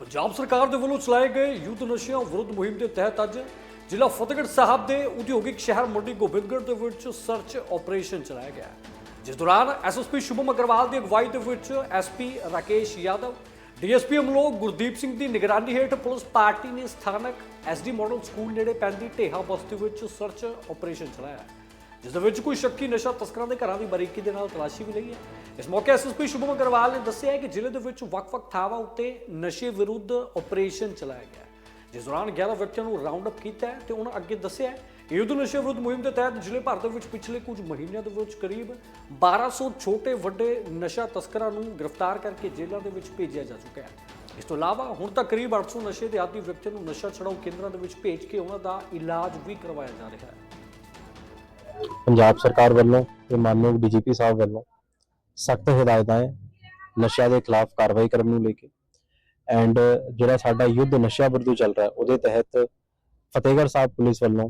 ਪੰਜਾਬ ਸਰਕਾਰ ਦੇ ਵੱਲੋਂ ਚਲਾਏ ਗਏ ਯੁੱਧ ਨਸ਼ਿਆਂ ਵਿਰੁੱਧ ਮੁਹਿੰਮ ਦੇ ਤਹਿਤ ਅੱਜ ਜ਼ਿਲ੍ਹਾ ਫਤਿਹਗੜ੍ਹ ਸਾਹਿਬ ਦੇ ਉਦਯੋਗਿਕ ਸ਼ਹਿਰ ਮੰਡੀ ਗੋਬਿੰਦਗੜ੍ਹ ਦੇ ਵਿੱਚ ਸਰਚ ਆਪਰੇਸ਼ਨ ਚਲਾਇਆ ਗਿਆ ਜਿਸ ਦੌਰਾਨ ਐਸਐਸਪੀ ਸ਼ੁਭਮ ਅਗਰਵਾਲ ਦੀ ਅਗਵਾਈ ਦੇ ਵਿੱਚ ਐਸਪੀ ਰਾਕੇਸ਼ ਯਾਦਵ ਡੀਐਸਪੀ ਅਮਲੋਕ ਗੁਰਦੀਪ ਸਿੰਘ ਦੀ ਨਿਗਰਾਨੀ ਹੇਠ ਪੁਲਿਸ ਪਾਰਟੀ ਨੇ ਸਥਾਨਕ ਐਸਡੀ ਮਾਡਲ ਸਕੂਲ ਨੇੜੇ ਪੈਂਦੀ ਢੇਹਾ ਬਸਤੀ ਵਿੱਚ ਸਰਚ ਆਪਰੇਸ਼ਨ ਚਲਾਇਆ ਜਿਸ ਦੇ ਵਿੱਚ ਕੋਈ ਸ਼ੱਕੀ ਨਸ਼ਾ ਤਸਕਰਾਂ ਦੇ ਘਰਾਂ ਦੀ ਬਾਰੀਕੀ ਦੇ ਨਾਲ ਤਲਾਸ਼ੀ ਵੀ ਲਈ ਹੈ। ਇਸ ਮੌਕੇ ਐਸਐਸਪੀ ਸ਼ੁਭਮ ਅਗਰਵਾਲ ਨੇ ਦੱਸਿਆ ਹੈ ਕਿ ਜ਼ਿਲ੍ਹੇ ਦੇ ਵਿੱਚ ਵੱਖ-ਵੱਖ ਥਾਵਾਂ ਉੱਤੇ ਨਸ਼ੇ ਵਿਰੁੱਧ ਆਪਰੇਸ਼ਨ ਚਲਾਇਆ ਗਿਆ ਜਿਸ ਦੌਰਾਨ 11 ਵਿਅਕਤੀਆਂ ਨੂੰ ਰਾਉਂਡ ਅਪ ਕੀਤਾ ਹੈ ਤੇ ਉਹਨਾਂ ਅੱਗੇ ਦੱਸਿਆ ਹੈ ਕਿ ਯੁੱਧ ਨਸ਼ੇ ਵਿਰੁੱਧ ਮੁਹਿੰਮ ਦੇ ਤਹਿਤ ਜ਼ਿਲ੍ਹੇ ਭਰ ਦੇ ਵਿੱਚ ਪਿਛਲੇ ਕੁਝ ਮਹੀਨਿਆਂ ਦੇ ਵਿੱਚ ਕਰੀਬ 1200 ਛੋਟੇ ਵੱਡੇ ਨਸ਼ਾ ਤਸਕਰਾਂ ਨੂੰ ਗ੍ਰਿਫਤਾਰ ਕਰਕੇ ਜੇਲ੍ਹਾਂ ਦੇ ਵਿੱਚ ਭੇਜਿਆ ਜਾ ਚੁੱਕਾ ਹੈ। ਇਸ ਤੋਂ ਇਲਾਵਾ ਹੁਣ ਤੱਕ ਕਰੀਬ 800 ਨਸ਼ੇ ਦੇ ਆਦੀ ਵਿਅਕਤੀਆਂ ਨੂੰ ਨਸ਼ਾ ਛਡਾਊ ਕੇਂਦਰਾਂ ਦੇ ਵਿੱਚ ਭੇਜ ਕੇ ਉਹਨਾਂ ਦਾ ਇਲਾਜ ਵੀ ਕਰਵਾਇਆ ਜਾ ਰਿਹਾ ਹੈ। ਪੰਜਾਬ ਸਰਕਾਰ ਵੱਲੋਂ ਤੇ ਮਾਨਯੋਗ ਡੀਜੀਪੀ ਸਾਹਿਬ ਵੱਲੋਂ ਸਖਤ ਹਦਾਇਤਾਂ ਹੈ ਨਸ਼ਿਆਂ ਦੇ ਖਿਲਾਫ ਕਾਰਵਾਈ ਕਰਨ ਨੂੰ ਲੈ ਕੇ। ਐਂਡ ਜਿਹੜਾ ਸਾਡਾ ਯੁੱਧ ਨਸ਼ਿਆਂ ਵਿਰੁੱਧ ਚੱਲ ਰਿਹਾ ਉਹਦੇ ਤਹਿਤ ਫਤਿਹਗੜ੍ਹ ਸਾਹਿਬ ਪੁਲਿਸ ਵੱਲੋਂ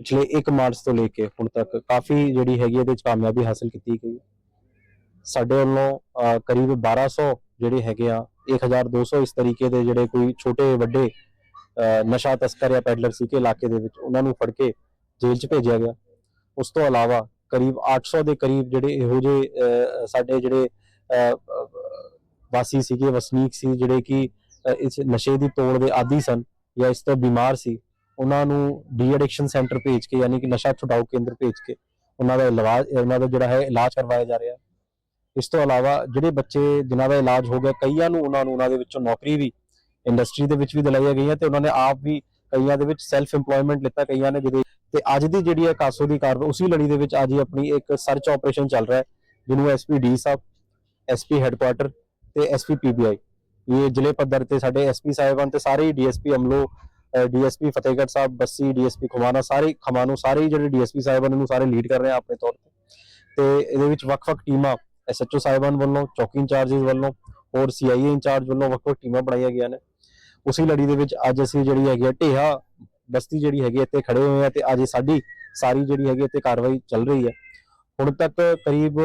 ਪਿਛਲੇ 1 ਮਾਰਚ ਤੋਂ ਲੈ ਕੇ ਹੁਣ ਤੱਕ ਕਾਫੀ ਜਿਹੜੀ ਹੈਗੀ ਇਹਦੇ ਵਿੱਚ ਕਾਮਯਾਬੀ ਹਾਸਲ ਕੀਤੀ ਗਈ ਸਾਡੇ ਵੱਲੋਂ ਅਹ, ਕਰੀਬ 1200 ਜਿਹੜੇ ਹੈਗੇ ਆ 1200 ਇਸ ਤਰੀਕੇ ਦੇ ਜਿਹੜੇ ਕੋਈ ਛੋਟੇ ਵੱਡੇ ਨਸ਼ਾ ਤਸਕਰ ਜਾਂ ਪੈਡਲਰ ਸੀ ਕਿ ਇਲਾਕੇ ਦੇ ਵਿੱਚ ਉਹਨਾਂ ਨੂੰ ਫੜ ਕੇ ਜੇਲ੍ਹ 'ਚ ਭੇਜਿਆ ਗਿਆ। ਉਸ ਤੋਂ ਇਲਾਵਾ ਕਰੀਬ 800 ਦੇ ਕਰੀਬ ਜਿਹੜੇ ਇਹੋ ਜਿਹੇ ਅਹ, ਸਾਡੇ ਜਿਹੜੇ ਵਾਸੀ ਸੀਗੇ ਵਸਨੀਕ ਸੀ ਜਿਹੜੇ ਕਿ ਇਸ ਨਸ਼ੇ ਦੀ ਤੋੜ ਦੇ ਆਦੀ ਸਨ ਜਾਂ ਇਸ ਤੋਂ ਬਿਮਾਰ ਸੀ ਉਹਨਾਂ ਨੂੰ ਡੀ ਐਡਿਕਸ਼ਨ ਸੈਂਟਰ ਭੇਜ ਕੇ ਯਾਨੀ ਕਿ ਨਸ਼ਾ ਛੁਡਾਊ ਕੇਂਦਰ ਭੇਜ ਕੇ ਉਹਨਾਂ ਦਾ ਇਲਾਜ ਉਹਨਾਂ ਦਾ ਜਿਹੜਾ ਹੈ ਇਲਾਜ ਕਰਵਾਇਆ ਜਾ ਰਿਹਾ। ਇਸ ਤੋਂ ਇਲਾਵਾ ਜਿਹੜੇ ਬੱਚੇ ਜਿਨ੍ਹਾਂ ਦਾ ਇਲਾਜ ਹੋ ਗਿਆ ਕਈਆਂ ਨੂੰ ਉਹਨਾਂ ਨੂੰ ਉਹਨਾਂ ਦੇ ਵਿੱਚੋਂ ਨੌਕਰੀ ਵੀ ਇੰਡਸਟਰੀ ਦੇ ਵਿੱਚ ਵੀ ਦਿਲਾਈਆਂ ਗਈਆਂ ਤੇ ਉਹਨਾਂ ਨੇ ਆਪ ਵੀ ਕਈਆਂ ਦੇ ਵਿੱਚ ਸੈਲਫ ਏਮਪਲੋਇਮੈਂਟ ਲਿੱਤਾ ਕਈਆਂ ਨੇ ਜਿਹਦੇ ਤੇ ਅੱਜ ਦੀ ਜਿਹੜੀ ਹੈ ਕਾਸੋ ਦੀ ਕਾਰਵਾਈ, ਉਸੇ ਲੜੀ ਦੇ ਵਿੱਚ ਅੱਜ ਹੀ ਆਪਣੀ ਇੱਕ ਸਰਚ ਆਪਰੇਸ਼ਨ ਚੱਲ ਰਿਹਾ ਹੈ, ਜਿਹਨੂੰ SP D sahib SP headquarter ਤੇ ਐਸਪੀ ਪੀਬੀਆਈ ਇਹ ਜ਼ਿਲ੍ਹੇ ਪੱਧਰ ਤੇ ਸਾਡੇ ਐਸਪੀ ਸਾਹਿਬਾਨ ਤੇ ਸਾਰੇ DSP Amloh DSP Fatehgarh Sahib, Bassi DSP Khamano, ਸਾਰੇ ਖਮਾਨੋ ਸਾਰੇ ਜਿਹੜੇ ਡੀਐਸਪੀ ਸਾਹਿਬਾਨ ਨੂੰ ਸਾਰੇ ਲੀਡ ਕਰ ਰਹੇ ਆ ਆਪਣੇ ਤੌਰ ਤੇ। ਤੇ ਇਹਦੇ ਵਿੱਚ ਵੱਖ-ਵੱਖ ਟੀਮਾਂ ਐਸਐਚਓ ਸਾਹਿਬਾਨ ਵੱਲੋਂ, ਚੌਕੀ ਇੰਚਾਰਜਸ ਵੱਲੋਂ ਔਰ ਸੀਆਈਏ ਇੰਚਾਰਜ ਵੱਲੋਂ ਵੱਖ-ਵੱਖ ਟੀਮਾਂ ਬਣਾਈਆਂ ਗਈਆਂ ਨੇ। ਉਸੇ ਲੜੀ ਦੇ ਵਿੱਚ ਅੱਜ ਅਸੀਂ ਜਿਹੜੀ ਹੈਗੀ ਆ ਢੇਹਾ ਬਸਤੀ ਜਿਹੜੀ ਹੈਗੀ ਇੱਥੇ ਖੜੇ ਹੋਏ ਆ ਤੇ ਅੱਜ ਸਾਡੀ ਸਾਰੀ ਜਿਹੜੀ ਹੈਗੀ ਇੱਥੇ ਕਾਰਵਾਈ ਚੱਲ ਰਹੀ ਹੈ ਹੁਣ ਤੱਕ ਕਰੀਬ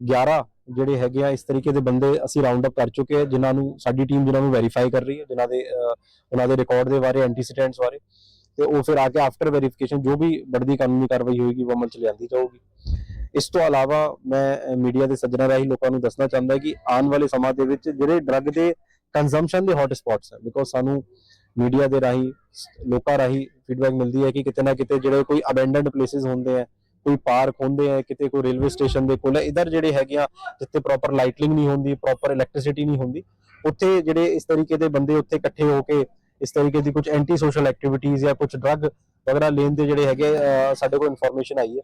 11 ਜਿਹੜੇ ਹੈਗੇ ਆ, ਇਸ ਤਰੀਕੇ ਦੇ ਬੰਦੇ ਅਸੀਂ ਰਾਉਂਡ ਅਪ ਕਰ ਚੁੱਕੇ ਆ, ਜਿਨ੍ਹਾਂ ਨੂੰ ਸਾਡੀ ਟੀਮ ਜਿਨ੍ਹਾਂ ਨੂੰ ਵੈਰੀਫਾਈ ਕਰ ਰਹੀ ਹੈ ਜਿਨ੍ਹਾਂ ਦੇ ਉਹਨਾਂ ਦੇ ਰਿਕਾਰਡ ਦੇ ਬਾਰੇ ਐਂਟੀਸੀਡੈਂਟਸ ਬਾਰੇ। ਤੇ ਉਹ ਫਿਰ ਆ ਕੇ ਆਫਟਰ ਵੈਰੀਫਿਕੇਸ਼ਨ ਜੋ ਵੀ ਵੱਡੀ ਕਾਨੂੰਨੀ ਕਾਰਵਾਈ ਹੋਏਗੀ, ਉਹ ਅਮਲ ਚ ਲਿਆਂਦੀ ਜਾਊਗੀ। ਇਸ ਤੋਂ ਇਲਾਵਾ ਮੈਂ ਮੀਡੀਆ ਦੇ ਸੱਜਣਾ ਰਾਹੀਂ ਲੋਕਾਂ ਨੂੰ ਦੱਸਣਾ ਚਾਹੁੰਦਾ ਕਿ ਆਉਣ ਵਾਲੇ ਸਮਾਂ ਦੇ ਵਿੱਚ ਜਿਹੜੇ ਡਰੱਗ ਦੇ ਕੰਜ਼ੰਪਸ਼ਨ ਦੇ ਹੌਟ ਸਪੌਟਸ ਹੈ ਬਿਕੋਜ਼ ਸਾਨੂੰ ਮੀਡੀਆ ਦੇ ਰਾਹੀਂ, ਲੋਕਾਂ ਰਾਹੀਂ ਫੀਡਬੈਕ ਮਿਲਦੀ ਹੈ ਕਿ ਕਿਤੇ ਨਾ ਕਿਤੇ ਜਿਹੜੇ ਕੋਈ ਅਬੈਂਡਨਡ ਪਲੇਸਿਸ ਹੁੰਦੇ ਆ, ਕੋਈ ਪਾਰਕ ਹੁੰਦੇ ਆ, ਕਿਤੇ ਕੋਈ ਰੇਲਵੇ ਸਟੇਸ਼ਨ ਦੇ ਕੋਲ, ਇਧਰ ਜਿਹੜੇ ਹੈਗੇ ਆ, ਜਿੱਥੇ ਪ੍ਰੋਪਰ ਲਾਈਟਿੰਗ ਨਹੀਂ ਹੁੰਦੀ ਪ੍ਰੋਪਰ ਇਲੈਕਟ੍ਰਿਸਿਟੀ ਨਹੀਂ ਹੁੰਦੀ, ਉੱਥੇ ਜਿਹੜੇ ਇਸ ਤਰੀਕੇ ਦੇ ਬੰਦੇ ਉੱਥੇ ਇਕੱਠੇ ਹੋ ਕੇ, ਇਸ ਤਰੀਕੇ ਦੀ ਕੁਝ ਐਂਟੀ ਸੋਸ਼ਲ ਐਕਟੀਵਿਟੀਜ਼ ਜਾਂ ਕੁਝ ਡਰੱਗ ਵਗੈਰਾ ਲੈਣ ਦੇ ਜਿਹੜੇ ਹੈਗੇ ਸਾਡੇ ਕੋਲ ਇਨਫੋਰਮੇਸ਼ਨ ਆਈ ਹੈ।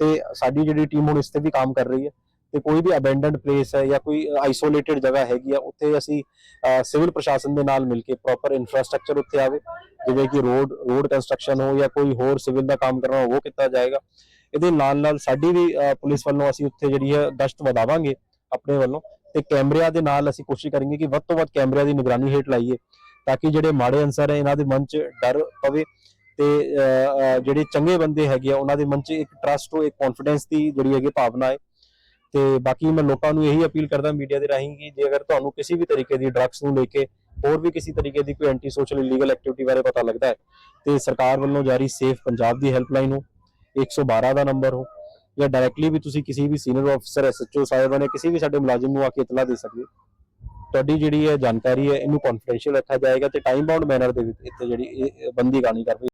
ਤੇ ਸਾਡੀ ਜਿਹੜੀ ਟੀਮ ਹੁਣ ਇਸ ਤੇ ਵੀ ਕੰਮ ਕਰ ਰਹੀ ਹੈ। ਤੇ ਕੋਈ ਵੀ ਅਬੈਂਡਨਡ ਪਲੇਸ ਹੈ ਜਾਂ ਕੋਈ ਆਈਸੋਲੇਟਿਡ ਜਗ੍ਹਾ ਹੈਗੀ ਆ, ਉੱਥੇ ਅਸੀਂ ਸਿਵਲ ਪ੍ਰਸ਼ਾਸਨ ਦੇ ਨਾਲ ਮਿਲ ਕੇ ਪ੍ਰੋਪਰ ਇਨਫਰਾਸਟ੍ਰਕਚਰ ਉੱਥੇ ਆਵੇ, ਜਿਵੇਂ ਕਿ ਰੋਡ ਰੋਡ ਕੰਸਟਰਕਸ਼ਨ ਹੋ ਜਾਂ ਕੋਈ ਹੋਰ ਸਿਵਲ ਦਾ ਕੰਮ ਕਰਨਾ ਹੋ ਉਹ ਕੀਤਾ ਜਾਏਗਾ। ਇਹਦੇ ਨਾਲ ਨਾਲ ਸਾਡੀ ਵੀ ਪੁਲਿਸ ਵੱਲੋਂ ਅਸੀਂ ਉੱਥੇ ਜਿਹੜੀ ਹੈ ਗਸ਼ਤ ਵਧਾਵਾਂਗੇ ਆਪਣੇ ਵੱਲੋਂ ਤੇ ਕੈਮਰਿਆਂ ਦੇ ਨਾਲ ਅਸੀਂ ਕੋਸ਼ਿਸ਼ ਕਰਾਂਗੇ ਕਿ ਵੱਧ ਤੋਂ ਵੱਧ ਕੈਮਰਿਆਂ ਦੀ ਨਿਗਰਾਨੀ ਹੇਠ ਲਾਈਏ ਤਾਂ ਕਿ ਜਿਹੜੇ ਮਾੜੇ ਅਨਸਰ ਹੈ ਇਹਨਾਂ ਦੇ ਮਨ 'ਚ ਡਰ ਪਵੇ ਤੇ ਜਿਹੜੇ ਚੰਗੇ ਬੰਦੇ ਹੈਗੇ ਆ, ਉਹਨਾਂ ਦੇ ਮਨ 'ਚ ਇੱਕ ਟਰਸਟ ਹੋ ਇੱਕ ਕੌਨਫੀਡੈਂਸ ਦੀ ਜਿਹੜੀ ਹੈਗੀ ਭਾਵਨਾ ਹੈ ਤੇ ਬਾਕੀ ਮੈਂ ਲੋਕਾਂ ਨੂੰ ਇਹੀ ਅਪੀਲ ਕਰਦਾ ਮੀਡੀਆ ਦੇ ਰਾਹੀਂ ਕਿ ਜੇ ਅਗਰ ਤੁਹਾਨੂੰ ਕਿਸੇ ਵੀ ਤਰੀਕੇ ਦੀ ਡਰੱਗਸ ਨੂੰ ਲੈ ਕੇ ਹੋਰ ਵੀ ਕਿਸੇ ਤਰੀਕੇ ਦੀ ਕੋਈ ਐਂਟੀ ਸੋਸ਼ਲ ਇਲੀਗਲ ਐਕਟੀਵਿਟੀ ਬਾਰੇ ਪਤਾ ਲੱਗਦਾ ਹੈ, ਤੇ ਸਰਕਾਰ ਵੱਲੋਂ ਜਾਰੀ ਸੇਫ ਪੰਜਾਬ ਦੀ ਹੈਲਪਲਾਈਨ ਹੋ 112 ਦਾ ਨੰਬਰ ਹੋ, ਜਾਂ ਡਾਇਰੈਕਟਲੀ ਵੀ ਤੁਸੀਂ ਕਿਸੇ ਵੀ ਸੀਨੀਅਰ ਅਫਸਰ ਐਸਐਚਓ ਸਾਹਿਬਾਨ ਨੇ ਕਿਸੇ ਵੀ ਸਾਡੇ ਮੁਲਾਜ਼ਮ ਨੂੰ ਆ ਕੇ ਇਤਲਾ ਦੇ ਸਕਦੇ ਹੋ। ਤੁਹਾਡੀ ਜਿਹੜੀ ਹੈ ਜਾਣਕਾਰੀ ਹੈ, ਇਹਨੂੰ ਕੌਨਫੀਡੈਂਸ਼ੀਅਲ ਰੱਖਿਆ ਜਾਏਗਾ ਤੇ ਟਾਈਮ ਬਾਉਂਡ ਮੈਨਰ ਦੇ ਵਿੱਚ ਇੱਥੇ ਜਿਹੜੀ ਬੰਦੀ ਗਾਣੀ ਕਰ